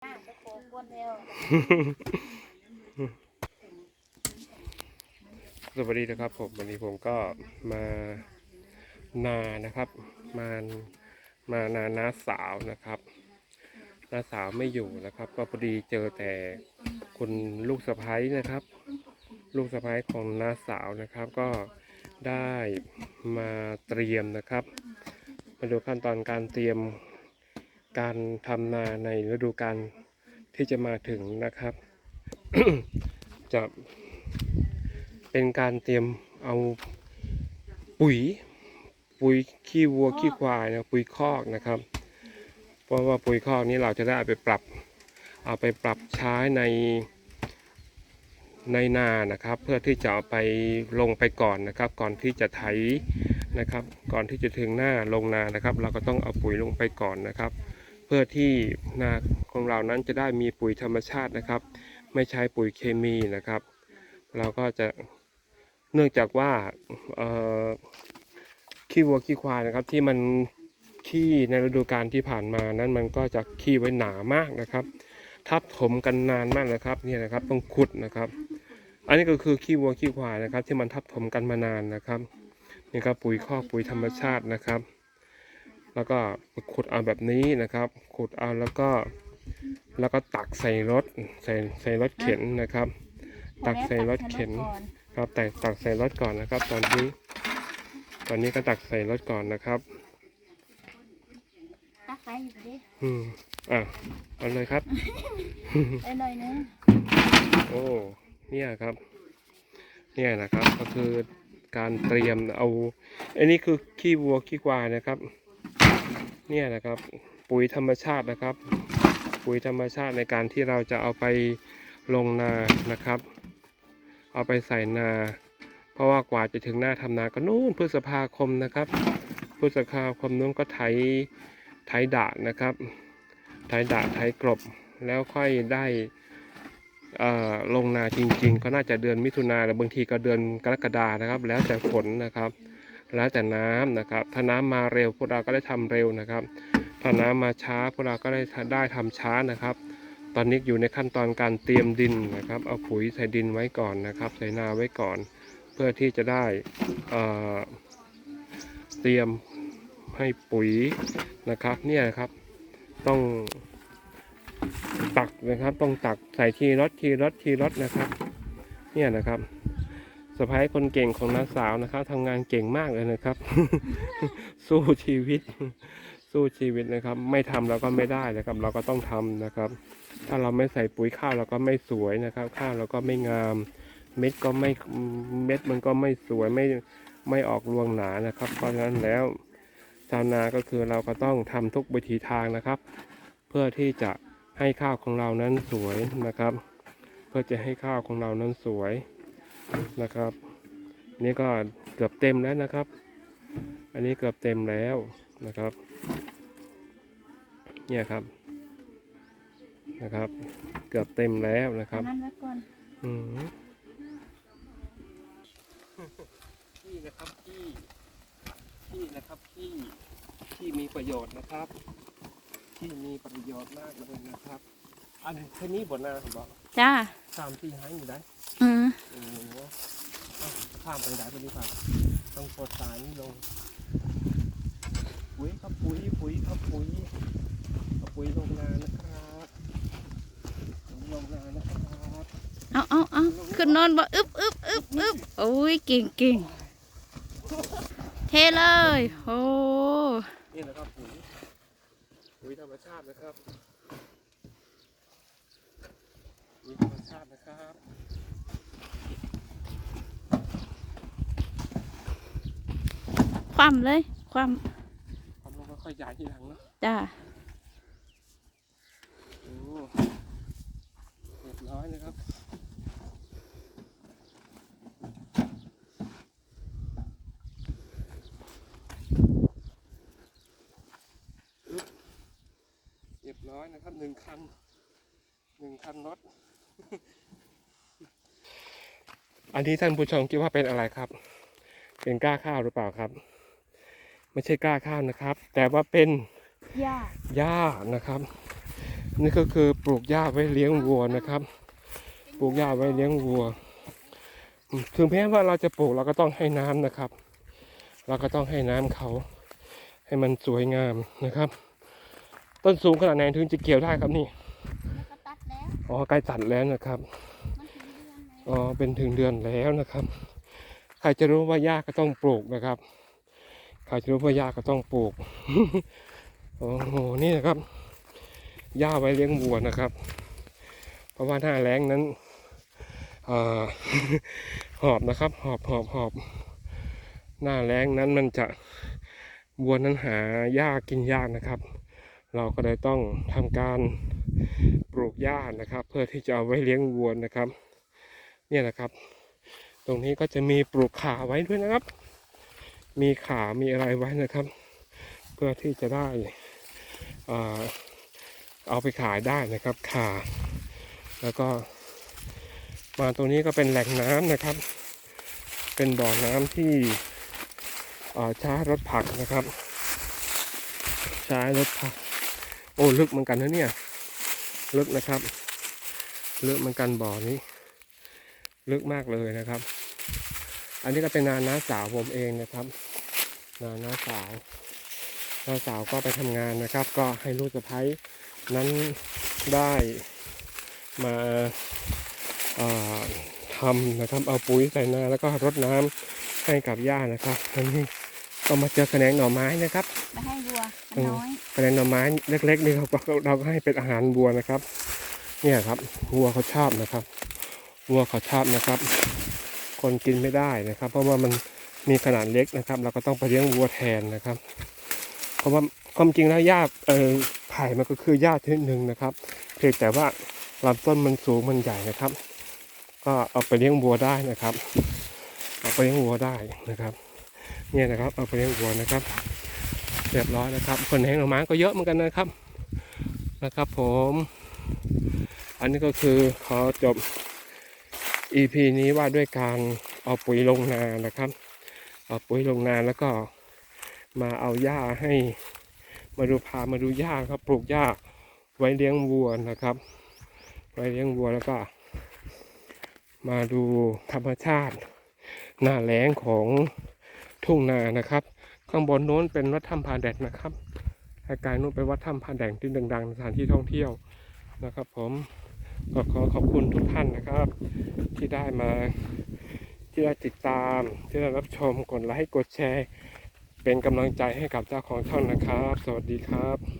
สวัสดีนะครับผมวันนี้ผมก็มานานะครับ มามานาน้าสาวนะครับน้าสาวไม่อยู่นะครับ ก็พอดีเจอแต่คุณลูกสะพ้ยนะครับ ลูกสะพ้ยของน้าสาวนะครับ ก็ได้มาเตรียมนะครับ มาดูขั้นตอนการเตรียม การทำนาในฤดูกาลที่จะมาถึงนะครับ จะเป็นการเตรียมเอาปุ๋ย ปุ๋ยขี้วัวขี้ควายนะปุ๋ยคอกนะครับ เพราะว่าปุ๋ยคอกนี้เราจะได้เอาไปปรับ เอาไปปรับใช้ในในนานะครับ เพื่อที่จะเอาไปลงไปก่อนนะครับ ก่อนที่จะไถนะครับ ก่อนที่จะถึงหน้าลงนานะครับ เราก็ต้องเอาปุ๋ยลงไปก่อนนะครับ พื่อที่นาของเรานั้นจะได้มีปุ๋ยธรรมชาตินะครับ ไม่ใช้ปุ๋ยเคมีนะครับ เราก็จะเนื่องจากว่าขี้วัวขี้ควายนะครับที่มันขี้ในฤดูกาลที่ผ่านมานั้นมันก็จะขี้ไว้หนามากนะครับ ทับถมกันนานมากนะครับนี่นะครับต้องขุดนะครับ อันนี้ก็คือขี้วัวขี้ควายนะครับ ที่มันทับถมกันมานานนะครับนี่ครับปุ๋ยคอกปุ๋ยธรรมชาตินะครับ แล้วก็ขุดเอาแบบนี้นะครับ ขุดเอาแล้วก็ แล้วก็ตักใส่รถใส่ใส่รถเข็นนะครับ ตักใส่รถเข็นก่อนครับแต่ตักใส่รถก่อนนะครับ ตอนนี้ ตอนนี้ก็ตักใส่รถก่อนนะครับตักไปอยู่ดิอืมอะเอาเลยครับได้หน่อยนึงโอ้เนี่ยครับ เนี่ยนะครับก็คือการเตรียมเอาอันนี้คือขี้วัวขี้ควายนะครับ เนี่ยนะครับปุ๋ยธรรมชาตินะครับ ปุ๋ยธรรมชาติในการที่เราจะเอาไปลงนานะครับ เอาไปใส่นา เพราะว่ากว่าจะถึงหน้าทำนาก็นู่นพฤษภาคมนะครับพฤษภาคมนู้นก็ไถไถดะนะครับ ไถดะไถกลบแล้วค่อยได้ลงนาจริง ๆ ก็น่าจะเดือนมิถุนาหรือบางทีก็เดือนกรกฎานะครับ แล้วแต่ฝนนะครับ แล้วแต่น้ำนะครับ ถ้าน้ำมาเร็วพวกเราก็ได้ทำเร็วนะครับ ถ้าน้ำมาช้าพวกเราก็ได้ได้ทำช้านะครับ ตอนนี้อยู่ในขั้นตอนการเตรียมดินนะครับ เอาปุ๋ยใส่ดินไว้ก่อนนะครับ ใส่นาไว้ก่อน เพื่อที่จะได้เเตรียมให้ปุ๋ยนะครับ เนี่ยครับต้องตักนะครับ ต้องตักใส่ทีรถทีรถทีรถนะครับ เนี่ยนะครับ สะพ้ายคนเก่งของน้าสาวนะครับทำงานเก่งมากเลยนะครับ สู้ชีวิต สู้ชีวิตนะครับ ไม่ทำเราก็ไม่ได้นะครับ เราก็ต้องทำนะครับ ถ้าเราไม่ใส่ปุ๋ยข้าวเราก็ไม่สวยนะครับ ข้าวเราก็ไม่งาม เม็ดก็ไม่เม็ดมันก็ไม่สวยไม่ไม่ออกรวงหนานะครับ เพราะฉะนั้นแล้วชาวนาก็คือเราก็ต้องทำทุกวิธีทางนะครับ เพื่อที่จะให้ข้าวของเรานั้นสวยนะครับ เพื่อจะให้ข้าวของเรานั้นสวย นะครับ นี่ก็เกือบเต็มแล้วนะครับ อันนี้เกือบเต็มแล้วนะครับ เนี่ยครับนะครับ เกือบเต็มแล้วนะครับนั่นไว้ก่อนอืมขี้นะครับขี้ขี้นะครับขี้ขี้มีประโยชน์นะครับขี้มีประโยชน์มากเลยนะครับ อันแค่นี้บนหน้าผมบอกจ้าสามที่หายอยู่ได้อืม โอ้โหเอาข้ามไปได้ไปดีกว่าต้องกดสายนี่ลงปุ๋ยครับปุ๋ยปุ๋ยครับปุ๋ยเอาปุ๋ยลงนานะครับปุ๋ยลงนานะครับเอาเอาเอาขึ้นนอนบ่อึบอึบอึบอึบโอ้ยเก่งเก่งเทเลยโอ้นี่นะครับปุ๋ยปุ๋ยธรรมชาตินะครับปุ๋ยธรรมชาตินะครับ คว่ำเลย คว่ความลงค่อยๆใหญ่ทีหลังเนาะำจ้าโอ้เรียบร้อยนะครับอึ๊บเรียบร้อยนะครับหนึ่งคันหนึ่งคันรถ อันนี้ท่านผู้ชมคิดว่าเป็นอะไรครับ เป็นกล้าข้าวหรือเปล่าครับ ไม่ใช่กล้าข้าวนะครับ แต่ว่าเป็นย่าหญ้านะครับ นี่ก็คือปลูกหญ้าไว้เลี้ยงวัวนะครับ ปลูกหญ้าไว้เลี้ยงวัวอืมถึงแม้ว่าเราจะปลูกเราก็ต้องให้น้ำนะครับ เราก็ต้องให้น้ำเขา ให้มันสวยงามนะครับ ต้นสูงขนาดไหนถึงจะเกี่ยวได้ครับนี่มันก็ตัดแล้วอ๋อใกล้ตัดแล้วนะครับมันถึงเดือนแล้วอ๋อเป็นถึงเดือนแล้วนะครับ ใครจะรู้ว่าหญ้าก็ต้องปลูกนะครับ ใครจะรู้ว่าหญ้าก็ต้องปลูก โอ้โห นี่นะครับ หญ้าไว้เลี้ยงวัวนะครับ เพราะว่าหน้าแล้งนั้นอหอบนะครับ หอบหอบหอบหน้าแล้งนั้นมันจะวัวนั้นหาหญ้ากินยากนะครับ เราก็เลยต้องทำการปลูกหญ้านะครับ เพื่อที่จะเอาไว้เลี้ยงวัวนะครับ เนี่ยนะครับ ตรงนี้ก็จะมีปลูกขาไว้ด้วยนะครับ มีขามีอะไรไว้นะครับ เพื่อที่จะได้อาเอาไปขายได้นะครับขาแล้วก็มาตรงนี้ก็เป็นแหล่งน้ำนะครับ เป็นบ่อน้ำที่อ่าใช้รถผักนะครับ ใช้รถผัก โอ้ลึกเหมือนกันนะเนี่ย ลึกนะครับ ลึกเหมือนกันบ่อนี้ ลึกมากเลยนะครับ อันนี้ก็เป็นนาน้าสาวผมเองนะครับ นาน้าสาวน้าสาวก็ไปทำงานนะครับ ก็ให้ลูกสะพ้ยนั้นได้มาเอ่อทำนะครับ เอาปุ๋ยใส่นาแล้วก็รดน้ำให้กับหญ้านะครับอันนี้ก็มาเจอแขนงหน่อไม้นะครับไปให้วัวอืมน้อยแขนงหน่อไม้เล็กๆนี่เราก็เราก็ให้เป็นอาหารวัวนะครับ เนี่ยครับวัวเขาชอบนะครับวัวเขาชอบนะครับ คนกินไม่ได้นะครับ เพราะว่ามันมีขนาดเล็กนะครับ เราก็ต้องไปเลี้ยงวัวแทนนะครับ เพราะว่าความจริงแล้วหญ้าเออไผ่มันก็คือหญ้าชนิดหนึ่งนะครับ เพียงแต่ว่าลำต้นมันสูงมันใหญ่นะครับ ก็เอาไปเลี้ยงวัวได้นะครับ เอาไปเลี้ยงวัวได้นะครับ เนี่ยนะครับเอาไปเลี้ยงวัวนะครับเรียบร้อยนะครับ คนแห้งหน่อไม้ก็เยอะเหมือนกันนะครับนะครับผม อันนี้ก็คือขอจบ EP นี้ว่าด้วยการเอาปุ๋ยลงนานะครับ เอาปุ๋ยลงนาแล้วก็มาเอาหญ้าให้มาดูพามาดูหญ้าครับ ปลูกหญ้าไว้เลี้ยงวัวนะครับ ไว้เลี้ยงวัวแล้วก็ มาดูธรรมชาติ หน้าแล้งของทุ่งนานะครับ ข้างบนโน้นเป็นวัดถ้ำผาแดดนะครับไกลๆโน้นเป็นวัดถ้ำผาแดดที่ดังๆสถานที่ท่องเที่ยวนะครับ ผม ก็ขอขอบคุณทุกท่านนะครับ ที่ได้มาที่ได้ติดตาม ที่ได้รับชมกดไลค์กดแชร์ เป็นกำลังใจให้กับเจ้าของช่องนะครับ สวัสดีครับ